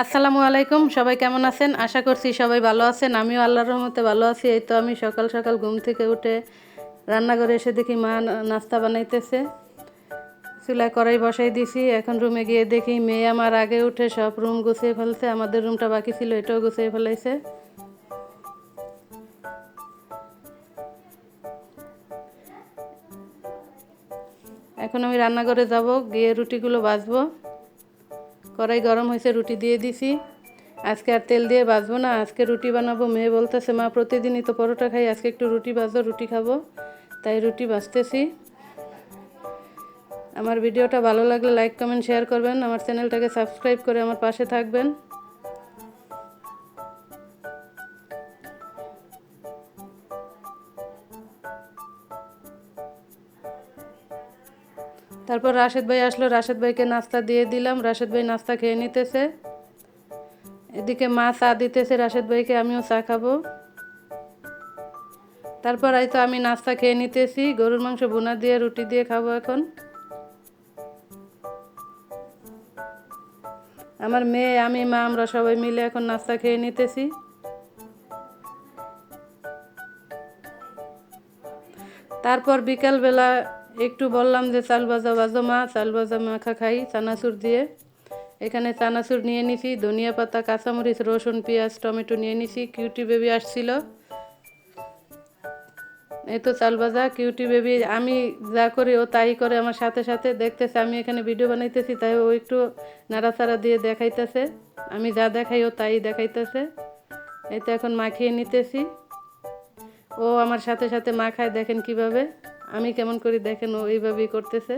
আসসালামু আলাইকুম, সবাই কেমন আছেন? আশা করছি সবাই ভালো আছেন। আমিও আল্লাহর রহমতে ভালো আছি। এই তো আমি সকাল সকাল ঘুম থেকে উঠে রান্নাঘরে এসে দেখি মা নাস্তা বানাইতেছে। চুলায় কড়াই বসাই দিছি। এখন রুমে গিয়ে দেখি মেয়ে আমার আগে উঠে সব রুম গুছিয়ে ফেলছে। আমাদের রুমটা বাকি ছিল, এটাও গুছিয়ে ফেলাইছে। এখন আমি রান্নাঘরে যাব, গিয়ে রুটিগুলো ভাজবো। কড়াই গরম হয়েছে, রুটি দিয়ে দিছি। আজকে আর তেল দিয়ে বাজবো না, আজকে রুটি বানাবো। মেয়ে বলতেছে, মা, প্রতিদিনই তো পরোটা খাই, আজকে একটু রুটি বাজো রুটি খাব। তাই রুটি বাজতেছি আমার ভিডিওটা ভালো লাগলে লাইক, কমেন্ট, শেয়ার করবেন। আমার চ্যানেলটাকে সাবস্ক্রাইব করে আমার পাশে থাকবেন। তারপর রাশেদ ভাই আসলো, রাশেদ ভাইকে নাস্তা দিয়ে দিলাম। রাশেদ ভাই নাস্তা খেয়ে নিতেছে। এদিকে মা চা দিতেছে, রাশেদ ভাইকে আমিও চা খাব। তারপর হয়তো আমি নাস্তা খেয়ে নিতেছি। গরুর মাংস বোনা দিয়ে, রুটি দিয়ে খাব এখন। আমার মেয়ে, আমি, মা, আমরা সবাই মিলে এখন নাস্তা খেয়ে নিতেছি। তারপর বিকালবেলা একটু বললাম যে চাল ভাজা ভাজো মা, চাল ভাজা মাখা খাই, চানাচুর দিয়ে। এখানে চানাচুর নিয়ে নিছি, ধনিয়া পাতা, কাঁচামরিচ, রসুন, পেঁয়াজ, টমেটো নিয়ে নিছি, কিউটি বেবি আসছিল। এই তো চাল ভাজা, কিউটি বেবি, আমি যা করি ও তাই করে আমার সাথে সাথে দেখতেছে, আমি এখানে ভিডিও বানাইতেছি, তাই ও একটু নাড়াচাড়া দিয়ে দেখাইতেছে। আমি যা দেখাই ও তাই দেখাইতেছে। এই তো এখন মাখিয়ে নিতেছি। ও আমার সাথে সাথে মাখায়, দেখেন কীভাবে। আমি কেমন করি দেখেন ও এইভাবেই করতেছে।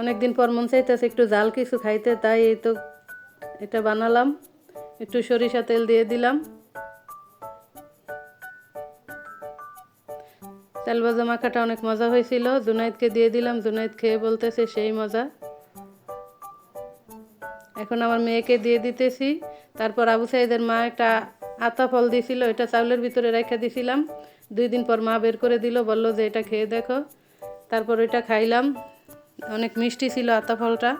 অনেকদিন পর মন চাইতেছে একটু জাল কিছু খাইতে, তাই এই তো এটা বানালাম। একটু সরিষা তেল দিয়ে দিলাম। তেল ভাজা মাখাটা অনেক মজা হয়েছিল। জুনাইদকে দিয়ে দিলাম। জুনাইদ খেয়ে বলতেছে সেই মজা। এখন আমার মেয়েকে দিয়ে দিতেছি। তারপর আবু সাইদের মা একটা আতা ফল দিছিল এটা চাউলের ভিতরে রেখে দিছিলাম। দুই দিন পর মা বের করে দিল, বলল যে এটা খেয়ে দেখো। তারপর ওইটা খাইলাম। অনেক মিষ্টি ছিল আতা ফলটা।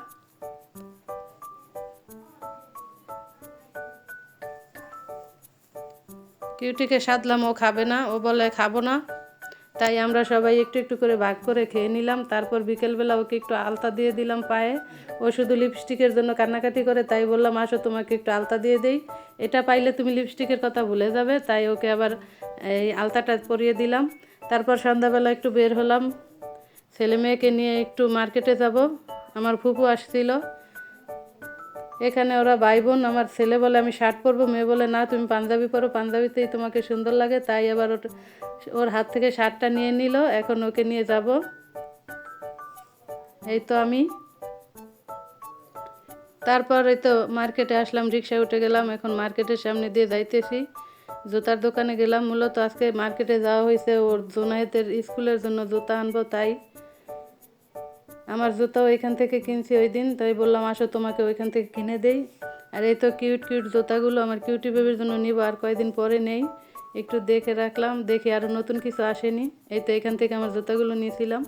কিউটিকে সাধলাম, ও খাবে না। ও বলে, খাব না। তাই আমরা সবাই একটু একটু করে ভাগ করে খেয়ে নিলাম। তারপর বিকেলবেলা ওকে একটু আলতা দিয়ে দিলাম পায়ে। ও শুধু লিপস্টিকের জন্য কান্নাকাটি করে তাই বললাম, আসো, তোমাকে একটু আলতা দিয়ে দেই। এটা পাইলে তুমি লিপস্টিকের কথা ভুলে যাবে, তাই ওকে আবার এই আলতাটা পরিয়ে দিলাম। তারপর সন্ধ্যাবেলা একটু বের হলাম। ছেলে মেয়েকে নিয়ে একটু মার্কেটে যাব। আমার ফুপু আসছিল। এখানে ওরা ভাই বোন আমার ছেলে বলে আমি শার্ট পরবো, মেয়ে বলে না, তুমি পাঞ্জাবি পরো, পাঞ্জাবিতেই তোমাকে সুন্দর লাগে, তাই আবার ওটা ওর হাত থেকে শার্টটা নিয়ে নিল, এখন ওকে নিয়ে যাব। এই তো আমি। তারপর এই তো মার্কেটে আসলাম, রিক্সায় উঠে গেলাম, এখন মার্কেটের সামনে দিয়ে যাইতেছি। জুতার দোকানে গেলাম, মূলত আজকে মার্কেটে যাওয়া হয়েছে, ওর জোনায়েতের স্কুলের জন্য জুতা আনব, তাই। আমার জুতাও এখান থেকে কিনছি ওই দিন, তাই বললাম, আসো, তোমাকে ওইখান থেকে কিনে দেই। আর এই তো কিউট কিউট জুতাগুলো আমার কিউটি বেবির জন্য নিব, আর কয়দিন পরে নেই। একটু দেখে রাখলাম, দেখি আরও নতুন কিছু আসেনি। এই তো এখান থেকে আমার জুতাগুলো নিয়েছিলাম।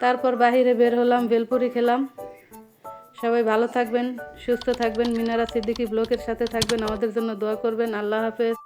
তারপর বাহিরে বের হলাম, বেলপুরি খেলাম। সবাই ভালো থাকবেন, সুস্থ থাকবেন। মিনারা সিদ্দিকি ব্লকের সাথে থাকবেন। আমাদের জন্য দোয়া করবেন। আল্লাহ হাফেজ।